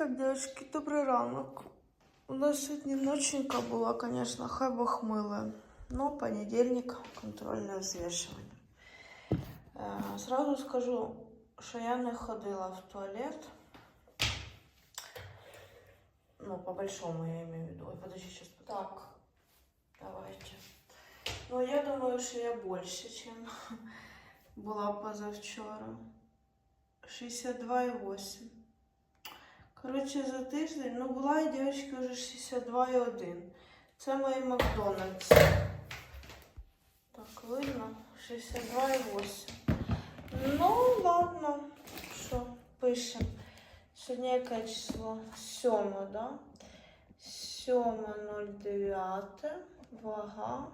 Так, девочки, добрий ранок. У нас сьогодні ноченька була, конечно, хай Бог. Но понедельник, контрольне взвешування. Е, Сразу скажу, що я не ходила в туалет. Ну, по большому я имею в виду. Ой, подожди, сейчас. Так, давайте. Ну, я думаю, что я больше, чем была позавчора. 62,8. Коротше, за тиждень, ну була і дівчинки вже 62,1. Це мої Макдональдс. Так, видно? 62,8. Ну, ладно. Що, пишемо. Сьогодні яке число? 7, да? 7.09. Вага.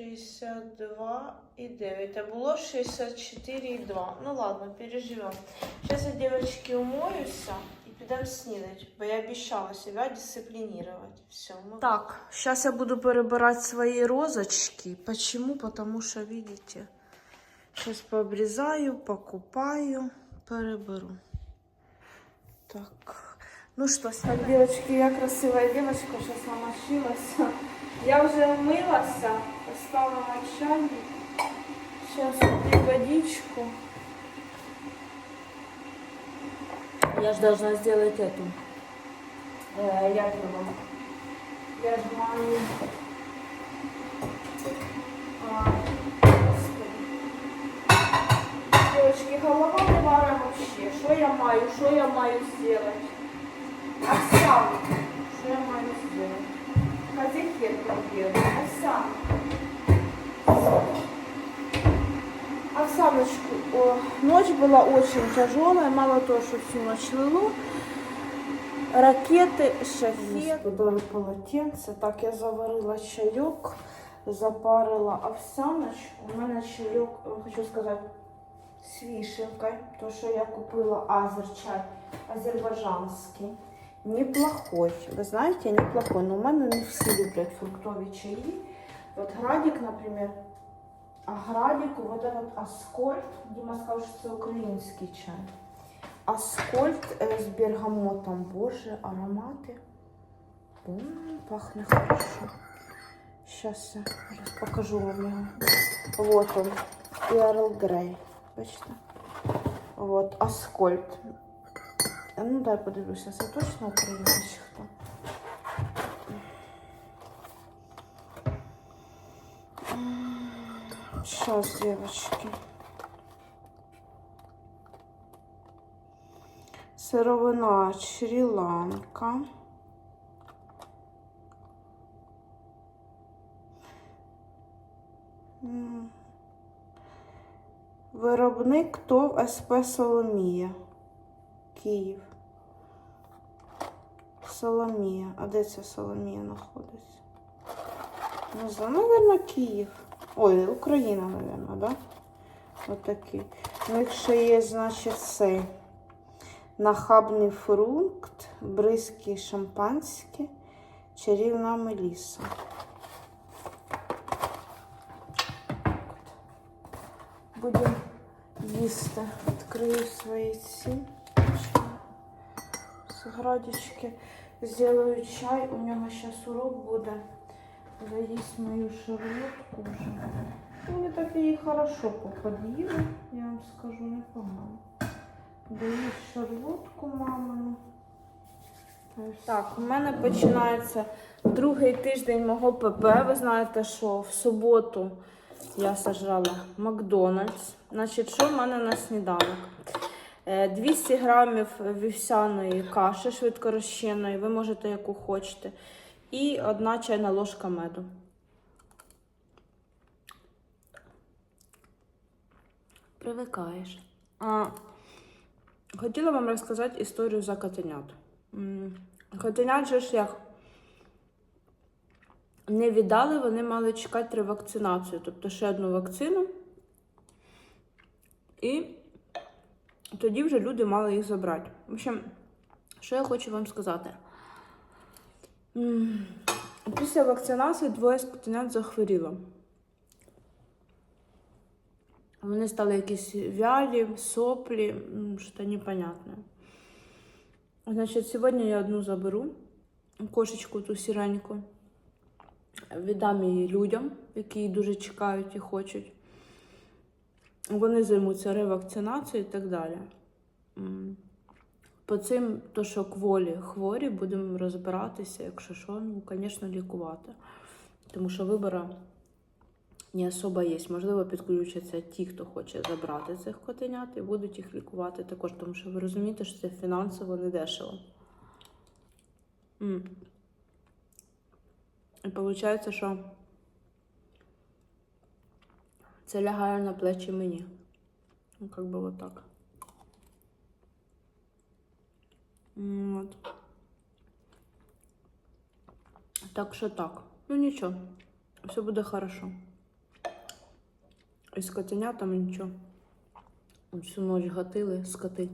62,9. А було 64,2. Ну ладно, переживем. Сейчас я, девочки, умоюся и підемо снідати, бо я обещала себя дисциплинировать. Все, мы... Так, сейчас я буду перебирать свои розочки. Почему? Потому что, видите, сейчас пообрезаю, покупаю, переберу. Так. Ну что, так, девочки, я красивая девочка, сейчас намочилась. Я уже умылась, поставила чайник. Сейчас куплю водичку. Я же должна сделать эту. Э, як его? Я же. А, господи. Девочки, голова не вара вообще. Что я маю? Что я маю сделать? Овсяну. Что я маю сделать? Козяхетку делаю. Овсяну. Оксаночку, о, ночь была очень тяжелая, мало того, что всю ночь лило. Ракети, шафет. Подали полотенце. Так, я заварила чайок, запарила овсяночку. У мене чайок, е, хочу сказати, з вишенкою. То, що я купила азерчай азербайджанський. Неплохой. Ви знаєте, неплохой. Но у мене не всі люблять фруктові чаї. От Градик, наприклад, а Градику, вот этот Аскольд, Дима сказав, що це український чай. Аскольд е, з бергамотом. Боже, аромати. М, пахне хорошо. Сейчас я зараз покажу вам його. Вот он. І Ерл Грей. Бачите? Вот, Аскольд. А Ну, дай подивлюся, це точно український чи хто? Сейчас, девочки. Сировина Шрі-Ланка. Виробник ТОВ СП Соломія. Київ. Соломія. А де ця Соломія знаходиться? Не знаю, наверное, Київ. Ой, Україна, наверное, да? Отакий. У них ще є, значить, цей нахабний фрукт, бризкі шампанське, чарівна меліса. Будемо їсти. Відкрию свої ці сградички. Сделаю чай. У нього зараз урок буде. Заїсть мою шарлотку вже. Мені так її хорошо попод'їли, я вам скажу, непогано. Доїсть шарлотку мамину. Так, у мене починається другий тиждень мого ПП. Ви знаєте, що в суботу я сажала Макдональдс. Значить, що в мене на сніданок? Е, 200 грамів вівсяної каші швидкорозчинної, ви можете яку хочете. І одна чайна ложка меду. Привикаєш. А, хотіла вам розказати історію за котенят. Котенят же ж як не віддали, вони мали чекати ревакцинацію, тобто ще одну вакцину. І тоді вже люди мали їх забрати. В общем, що я хочу вам сказати? Після вакцинації двоє з котенят захворіло. Вони стали якісь вялі, соплі, що непонятне. Значить, сьогодні я одну заберу, кошечку ту сіреньку. Віддам її людям, які дуже чекають і хочуть. Вони займуться ревакцинацією і так далі. По цим, то, що кволі хворі, будемо розбиратися, якщо що, ну, звісно, лікувати. Тому що вибору не особо є. Можливо, підключаться ті, хто хоче забрати цих котенят і будуть їх лікувати також, тому що ви розумієте, що це фінансово не дешево. І виходить, що це лягає на плечі мені. Ну, как бы вот так. Так що так. Ну нічого. Все буде хорошо. І з котенятами нічого. Всю ніч гатили скоти.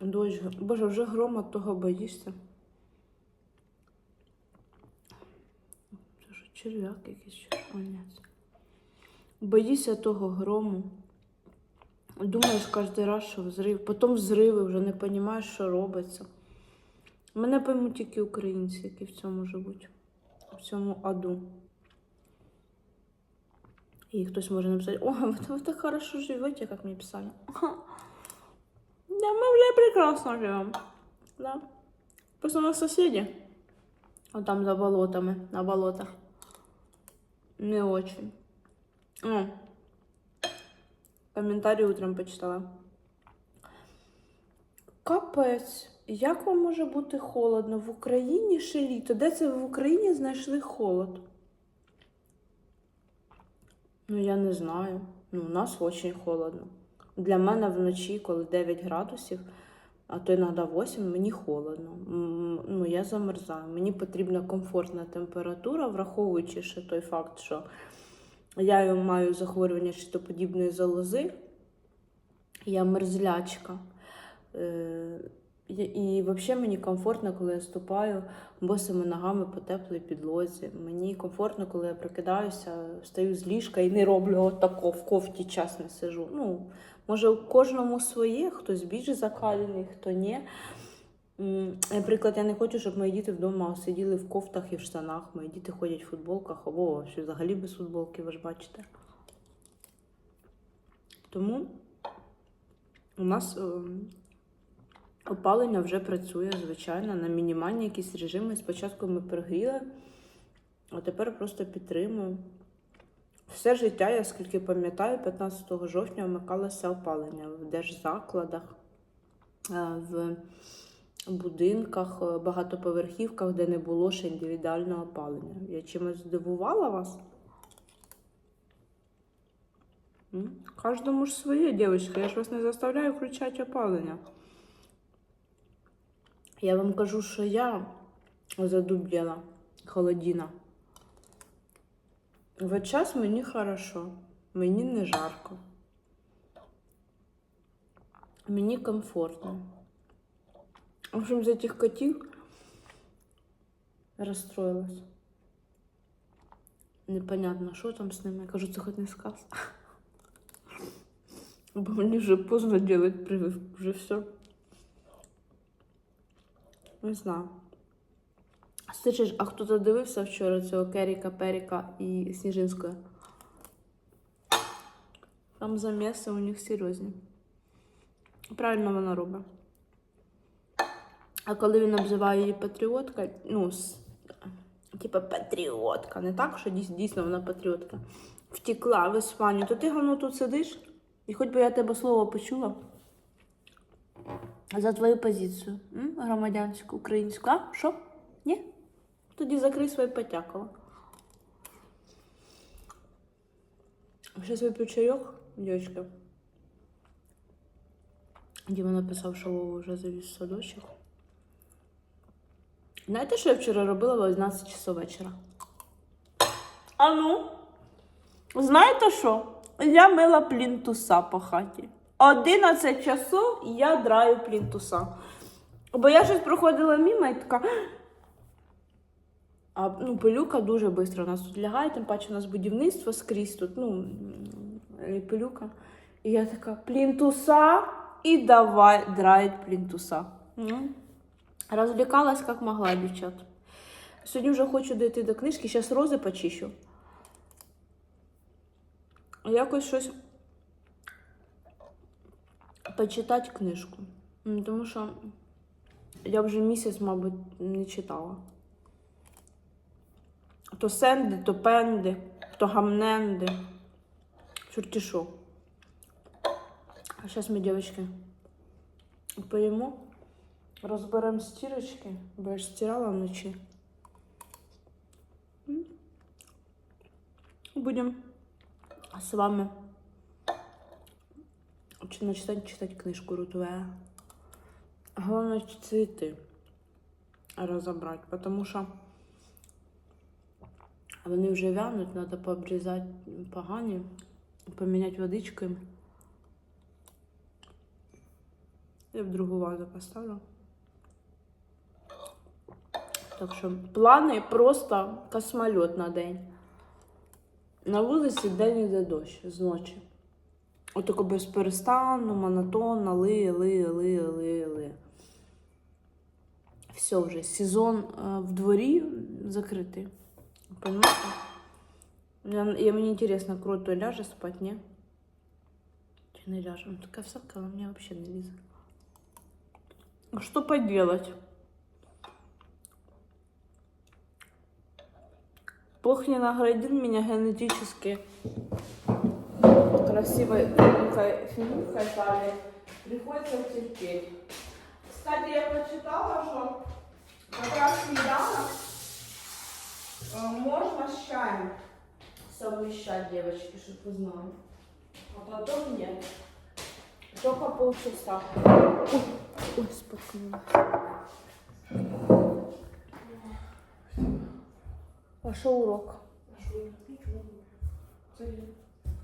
Дощ. Боже, вже грома того боїшся. Це що, черв'як якийсь? О, це. Боїшся того грому. Думаєш кожен раз, що взрив. Потім взриви вже не розумієш, що робиться. Мене поймуть тільки українці, які в цьому живуть. В цьому аду. І хтось може написати, о, ви, так хорошо живете, як мені писали. Да, ми вже прекрасно живемо. Да. Просто у нас сусіди. А там за болотами, на болотах. Не очень. О, коментарі утром почитала. Капець, як вам може бути холодно? В Україні ще літо. Де це в Україні знайшли холод? Ну, я не знаю. Ну, у нас дуже холодно. Для мене вночі, коли 9 градусів, а то іноді 8, мені холодно. Ну, я замерзаю. Мені потрібна комфортна температура, враховуючи ще той факт, що я маю захворювання щитоподібної залози, я мерзлячка. Е, і- взагалі мені комфортно, коли я ступаю босими ногами по теплій підлозі. Мені комфортно, коли я прокидаюся, встаю з ліжка і не роблю отако, в кофті час не сижу. Ну, може, у кожному своє, хтось більш закалений, хто ні. Наприклад, я не хочу, щоб мої діти вдома сиділи в кофтах і в штанах. Мої діти ходять в футболках або взагалі без футболки, ви ж бачите. Тому у нас ем, опалення вже працює, звичайно, на мінімальні якісь режими. Спочатку ми перегріли, а тепер просто підтримую. Все життя, я скільки пам'ятаю, 15 жовтня вмикалося опалення в держзакладах, е, в будинках, е, багатоповерхівках, де не було ще індивідуального опалення. Я чимось здивувала вас? Кожному ж своє, дівчатка. Я ж вас не заставляю включати опалення. Я вам кажу, що я задуб'яла холодіна. В час мені хорошо, мені не жарко. Мені комфортно. В общем, за тих котів розстроїлась. Непонятно, що там з ними. Я кажу, це хоч не сказ. Бо мені вже поздно делать прививку, вже все. Не знаю. Слышиш, а хто дивився вчора цього Керіка, Періка і Сніжинської? Там заміси у них серйозні. Правильно вона робить. А коли він обзиває її патріоткою, ну, типа патріотка, не так, що дійсно вона патріотка, втекла в Іспанію, то ти говно тут сидиш, і хоч би я тебе слово почула за твою позицію, м? громадянську, українську, а? Що? Тоді закрий своє потякало. Сейчас вип'ю чайок, дівчатка. Діма написав, що вже завіз садочок. Знаєте, що я вчора робила в 11 часов вечора? А ну, знаєте що? Я мила плінтуса по хаті. 11 часов я драю плінтуса. Бо я щось проходила мимо і така. А ну, пилюка дуже швидко у нас тут лягає, тим паче у нас будівництво скрізь тут, ну, і пилюка. І я така, плінтуса, и давай драить плинтуса. Ну, Развлекалась как могла, дівчат. Сьогодні вже хочу дойти до книжки, зараз рози почищу. Якось щось почитати книжку. Тому що я вже місяць, мабуть, не читала. То сенди, то пенди, то гамненди. Чорті що. А зараз ми, дівчатки, поїмо, розберемо стірочки, бо я ж стирала вночі. Будемо з вами чи- начинати читати книжку Рутве. Головне цвіти розібрати, тому що вони вже вянуть, треба пообрізати погані, поміняти водичкою. Я в другу вазу поставлю. Так що плани просто космольот на день. На вулиці день іде дощ з ночі. Отако без перестану, монотонно, ли, ли, ли, ли, ли. Все вже, сезон е, в дворі закритий. Понимаете? Я, мені интересно, крот то ляже спать, не? Чи не ляже? Ну, такая всяка, она мне вообще не лезет. А что поделать? Бог не наградил меня генетически красивой фигуркой. Приходится терпеть. Кстати, я прочитала, что совмещать, девочки, чтобы вы знали. А потом нет. Только полчаса. Ой, ой споткнула. А що урок?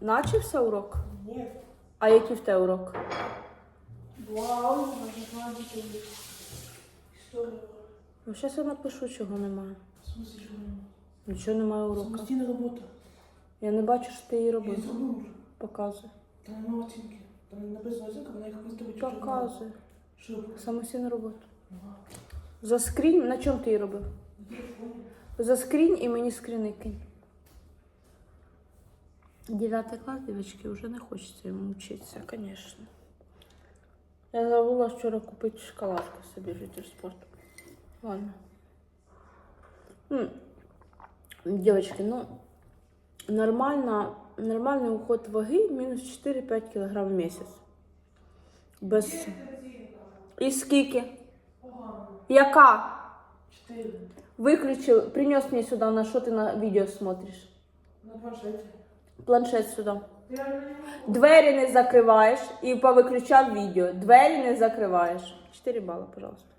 Начався урок? Ні. А який в тебе урок? Вау, математика. Історія. Ну, зараз я напишу, чого немає. В смысле, чого немає? Нічого немає уроку. Самостійна робота. Я не бачу, що ти її Я робив. вже. Показуй. Там нема оцінки. Там написано оцінка, вона їх виставить. Показуй. Що? Самостійну роботу. Ага. Заскрінь. На чому ти її робив? Телефоні. Заскрінь і мені скріни кинь. Дев'ятий клас, дівчатки, вже не хочеться йому вчитися, звісно. Я забула вчора купити шоколадку собі житель спорту. Ладно. М, Девочки, ну нормально, нормальний уход ваги мінус 4-5 кг в місяць. Без... І скільки? Яка? Выключил, принес мне сюда, на что ты на видео смотришь. На планшеті. Планшет сюда. Не. Двері не закриваєш і повиключав відео. Двері не закриваєш. 4 балла, пожалуйста.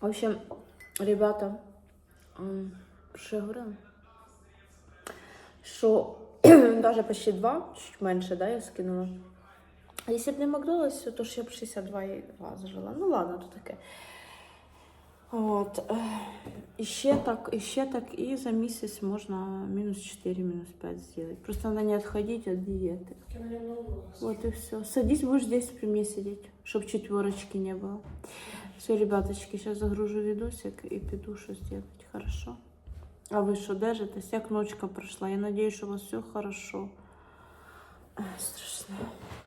В общем, ребята, що я говорила? Що даже почти 2, чуть менше, да, я скинула. А якщо б не Макдональдс, то ж я б 62,2 зажила. Ну ладно, то таке. От. е, І ще так, і ще так, і за місяць можна мінус 4, мінус 5 зробити. Просто треба не відходити від дієти. Вот и все. Садись, будешь здесь при мне сидеть, чтобы четверочки не было. Все, ребяточки, сейчас загружу видосик и пойду что сделать. Хорошо? А ви що держитесь? Як ночка пройшла? Я надію, що у вас все хорошо. Страшно.